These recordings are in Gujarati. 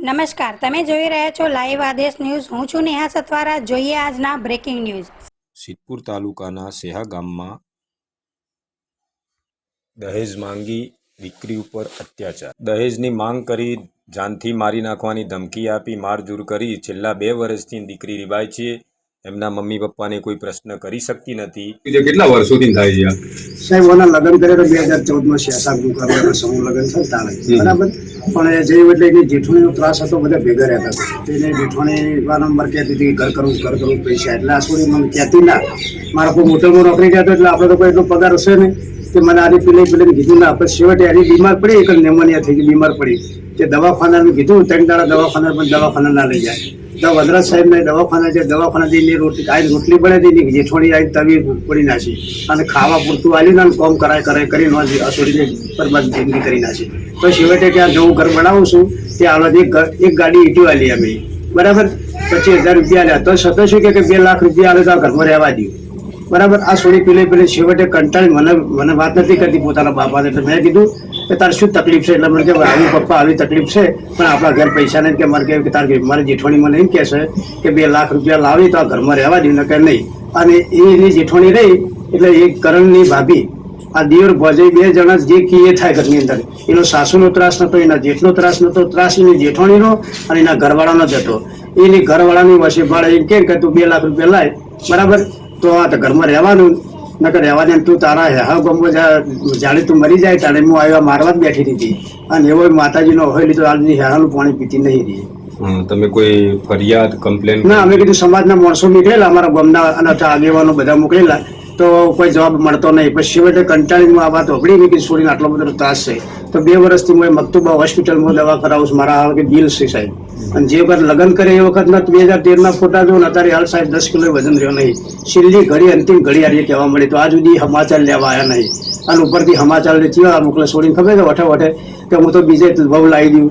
નમસ્કાર, તમે જોઈ રહ્યા છો લાઈવ આદેશ ન્યૂઝ. હું છું નેહા સતવારા જોઈએ આજના બ્રેકિંગ ન્યૂઝ સિદ્ધપુર તાલુકાના સેહા ગામમાં દહેજ માંગી દીકરી ઉપર અત્યાચાર. દહેજની માંગ કરી જાનથી મારી નાખવાની ધમકી આપી મારઝૂર કરી. છેલ્લા બે વર્ષથી દીકરી રીબાય છે. એમના મમ્મી પપ્પાને કોઈ પ્રશ્ન કરી શકતી નથી. જે કેટલા વર્ષોથી થાય છે સાહેબ ઓના લગ્ન કરે તો બે હજાર ચૌદમાં શેષાબુ કરવાના સમૂહ લગ્ન તાણે બરાબર? પણ જે એટલે એની જેઠુણીનો ત્રાસ હતો બધા ભેગા રહેતા હતા. તેને જેઠુણી વારંવાર કહેતી હતી કે ઘર કરવું ઘર કરવું પૈસા. એટલે આ છોડી મને કહેતી ના. મારા કોઈ મોટલમાં નોકરી કહેતો એટલે આપણે તો કોઈ એટલો પગાર હશે ને કે મને આની પેલી પેલી કીધું ના પછી છેવટે આની બીમાર પડી એક નેમોનિયા થઈ ગઈ બીમાર પડી. કે દવાખાનાનું કીધું ત્રણ દાડા દવાખાના પણ દવાખાના ના લઈ જાય. સાહેબ સાહેબને દવાખાના છે, દવાખાના જઈને રોટલી આઈ રોટલી બને દીધી જેઠવાણી આઈ તવી પડી નાખી. અને ખાવા પૂરતું આવ્યું ને કોમ કરાય કરાય કરી નોંધી છોડીને બરબાદ જિંદગી કરી નાખી. તો છેવટે ત્યાં નવું ઘર બનાવું છું, ત્યાં આવવાથી એક ગાડી ઈટી આલી અમે. બરાબર? પચીસ હજાર રૂપિયા આલ્યા. તો સતો શું કે બે લાખ રૂપિયા આવે તો ઘરમાં રહેવા દઉં બરાબર? આ સોડી પેલે પેલે છેવટે કંટાળી મને મને વાત નથી કરતી પોતાના બાપાને. એટલે મેં કીધું કે તારે શું તકલીફ છે? એટલે મને કે આવી પપ્પા, આવી તકલીફ છે, પણ આપણા ઘર પૈસા નહીં કે, મારે કે, તારે મારી જેઠવણી મને એમ કહેશે કે બે લાખ રૂપિયા લાવી તો આ ઘરમાં રહેવા દઉં કે નહીં. અને એની જેઠવણી રહી, એટલે એ કરણની ભાભી, આ દિયોર ભોજે બે જણા જે કીએ થાય ઘરની અંદર. એનો સાસુનો ત્રાસ નતો, એના જેઠનો ત્રાસ નતો, ત્રાસ એની જેઠવણીનો અને એના ઘરવાળાનો જ હતો. એની ઘરવાળાની વસે ભાડે એમ કે, તું બે લાખ રૂપિયા લાય. બરાબર? તો આ તો ઘરમાં રહેવાનું. નકર રહેવા દે તું તારા હેહા ગમો જાણે તું મરી જાય તારે હું આવ્યા મારવા જ બેઠી હતી અને એવો માતાજીનો હોય લીધો આજની હેહાનું પાણી પીતી નહીં રહી. તમે કોઈ ફરિયાદ કમ્પ્લેન ના અમે કીધું સમાજના માણસો નીકળેલા અમારા ગામના અને આગેવાનો બધા મોકલેલા. તો કોઈ જવાબ મળતો નહીં. પછી છેવટે કંટાળી આ વાત હોભળી નહીં કે છોડીને આટલો બધો ત્રાસ છે. તો બે વર્ષથી હું મકતુબા હોસ્પિટલમાં દવા કરાવું છું. મારા બિલ છે સાહેબ. અને જે વખત લગ્ન કરે એ વખતના બે હજાર તેરના ફોટા જો અત્યારે હાલ સાહેબ દસ કિલો વજન રહ્યો નહીં. છેલ્લી ઘડી, અંતિમ ઘડી આ કહેવા મળી તો આજ સુધી સમાચાર લેવા આવ્યા નહીં. અને ઉપરથી સમાચાર ચીવા મોકલે છોડીને ખબર છે વઠે વઠે કે હું તો બીજે બહુ લાવી દઉં.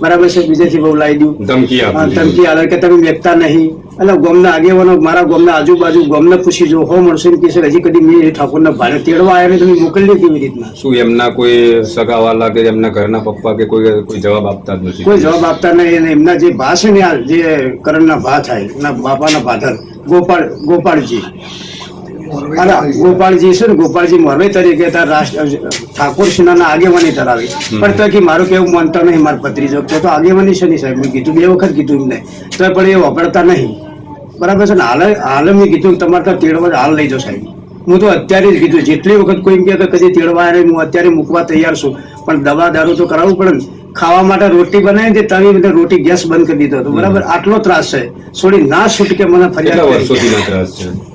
બરાબર છે બીજેથી બહુ લાવી દઉં. ધમકી ધમકી આવે કે તમે વેચતા નહીં. એટલે ગોમના આગેવાનો મારા ગોમના આજુબાજુ ગોમને પૂછી જો હો મળશે કે છે હજી કદી મેં ઠાકોરના ભારે તેડવા આવ્યા ને તમે મોકલી કેવી રીતના? શું એમના કોઈ સગાવાલા કે એમના ઘરના પપ્પા કે કોઈ કોઈ જવાબ આપતા જ નથી? કોઈ જવાબ આપતા નહીં અને એમના જે ભા છે ને જે કરણના ભા થાય એના બાપાના ભાધર ગોપાળ ગોપાળજી. અરે ગોપાલજી છે ને ગોપાળજી મોરવે તરીકે ઠાકોર સેનાના આગેવાની ધરાવી પણ તો કે મારું કેવું માનતો નહીં મારા ભત્રીજો તો તો આગેવાની છે નહીં સાહેબ? મેં કીધું બે વખત કીધું એમને. તો પણ એ વપરાતા નહીં. બરાબર છે ને? હાલ હાલ મેં કીધું તમારે તો તેડવા હાલ લઈ જાઓ સાહેબ. હું તો અત્યારે જ કીધું જેટલી વખત કોઈ એમ કે કદી તેડવા હું અત્યારે મૂકવા તૈયાર છું. પણ દવા દારૂ તો કરાવવું પડે ને. ખાવા માટે રોટી બનાવી તે તવી બધે રોટી ગેસ બંધ કરી દીધો હતો. બરાબર? આટલો ત્રાસ છે. છોડી ના છૂટકે મને ફરિયાદ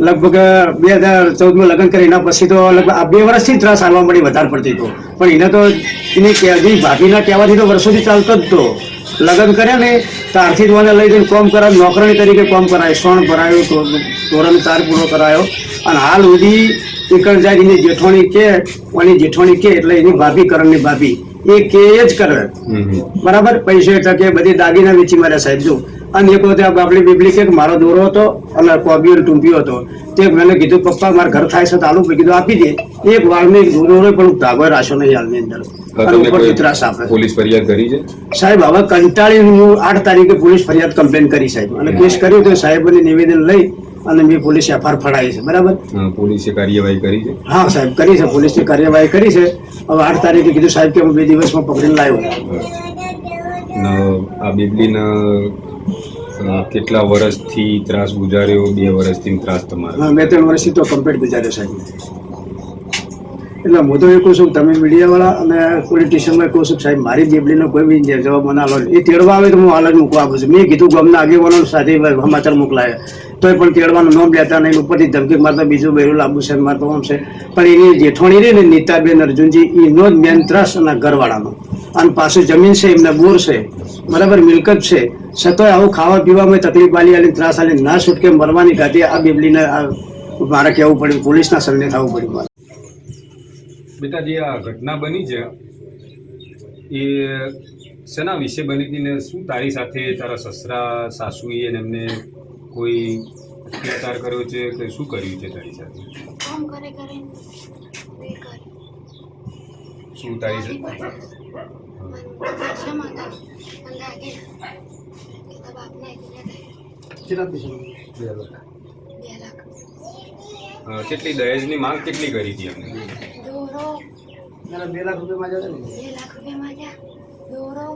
લગભગ બે હજાર ચૌદમાં લગ્ન કરી એના પછી તો લગભગ આ બે વર્ષથી ત્રાસ આવવા મળી વધારે પડતી તો. પણ એને તો એની ભાભીના કહેવાથી તો વર્ષોથી ચાલતો જ તો. લગ્ન કર્યા ને તારથી જ મને લઈ જઈને કોમ કરાય નોકરાણી તરીકે કોમ કરાય સોણ ભરાયો તોરણ તાર પૂરો કરાયો. અને હાલ સુધી એકણ જાય એની જેઠવાણી કે એની જેઠવાણી કે એટલે એની ભાભી કરણની ભાભી. એ કે જ કરે. બરાબર? પૈસે ટકે બધી દાગીના વેચી માર્યા સાહેબ જો. અને એક વખતે બાબલી બીબલી કે મારો દોરો હતો અને કોબીઓ ટૂંપ્યો હતો. તે મને કીધું પપ્પા મારા ઘર થાય છે તો આલુ કીધું આપી દે. એક વાળની દોરો પણ ધાગો રાખ્યો નહીં હાલની અંદર. તમે ઉપરથી ત્રાસ આપે. પોલીસ ફરિયાદ કરી છે? સાહેબ હવે કંટાળી હું આઠ તારીખે પોલીસ ફરિયાદ કમ્પ્લેન કરી સાહેબ. અને કેસ કર્યો તો સાહેબને નિવેદન લઈ અને મેં પોલીસ એફઆર ફડાવી છે. બરાબર? પોલીસે કાર્યવાહી કરી છે? હા સાહેબ કરી છે. પોલીસે કાર્યવાહી કરી છે. હવે આઠ તારીખે કીધું સાહેબ કે હું બે દિવસમાં પકડીને લાવ્યો. આ બિબલીના કેટલા વર્ષથી ત્રાસ ગુજાર્યો? બે વર્ષથી ત્રાસ તમારો. મેં બે ત્રણ વર્ષથી તો કમ્પ્લીટ ગુજાર્યો સાહેબ. એટલે હું તો એ કહું છું તમે મીડિયાવાળા અને પોલિટિશિયનમાં કહું છું સાહેબ, મારી બેબલીનો કોઈ બી જવાબ મને આલો એ તેડવા આવે તો હું હાલ જ મૂકવા આપું છું. મેં કીધું ગામના આગેવાનો સાથે સમાચાર મોકલાયા. તોય પણ તેડવાનું નોમ લેતા નહીં. ઉપરથી ધમકી મારતા બીજું બહેરું લાંબુ છે મારતો આમ છે. પણ એની જેઠવાણી રહી ને નીતાબેન અર્જુનજી, એનો જ મેન ત્રાસ અને ઘરવાળાનો. અને પાછું જમીન છે, એમને બોર છે. બરાબર, મિલકત છે. છતાંય આવું ખાવા પીવામાં તકલીફ આલી આલી, ત્રાસ આલી, ના છૂટકે મરવાની ગાતી આ બેબલીને મારે કહેવું પડ્યું, પોલીસના સરને થવું પડ્યું મારે. બેટા જે આ ઘટના બની છે એ શેના વિશે બની હતી ને શું તારી સાથે તારા સસરા સાસુએ અને એમને કોઈ અત્યાચાર કર્યો છે કે શું કર્યું છે તારી સાથે? કામ કરે કરે. તે કરે. શું તારી સાથે? કેટલા દહેજની માંગ કેટલી કરી હતી એમને? મારા બે લાખ રૂપિયામાં જશે ને. બે લાખ રૂપિયા માંગ્યા દોરો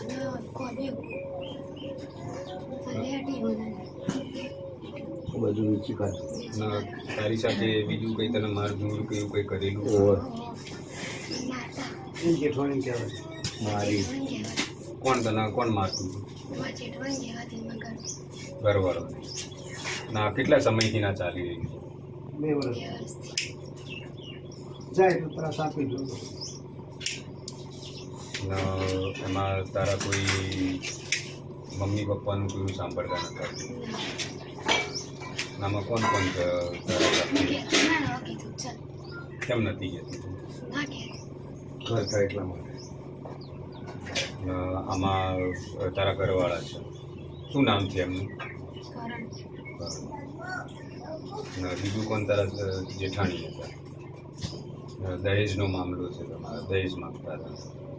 અને કોબી. બધું વેચી કાઢ તારી સાથે બીજું કંઈ તને મારઝૂડ કે એવું કંઈ કરેલું? ઓવર એમ જેઠવાણી કહેવાય? મારી. કોણ તને કોણ મારતું? મારા ઘરવાળો ના કેટલા સમયથી ના ચાલી રહી છે? બે વર્ષ જાય તો ત્રાસ આપી દો. એમાં તારા કોઈ મમ્મી પપ્પાનું કોઈ સાંભળતા નથી આમાં કોણ કોણ કેમ નથી જતી ઘર થાય એટલા માટે. આમાં તારા ઘરવાળા છે. શું નામ છે એમનું? બીજું કોણ તારા જેઠાણી હતા? દહેજનો મામલો છે તમારા દહેજ માંગતા હતા.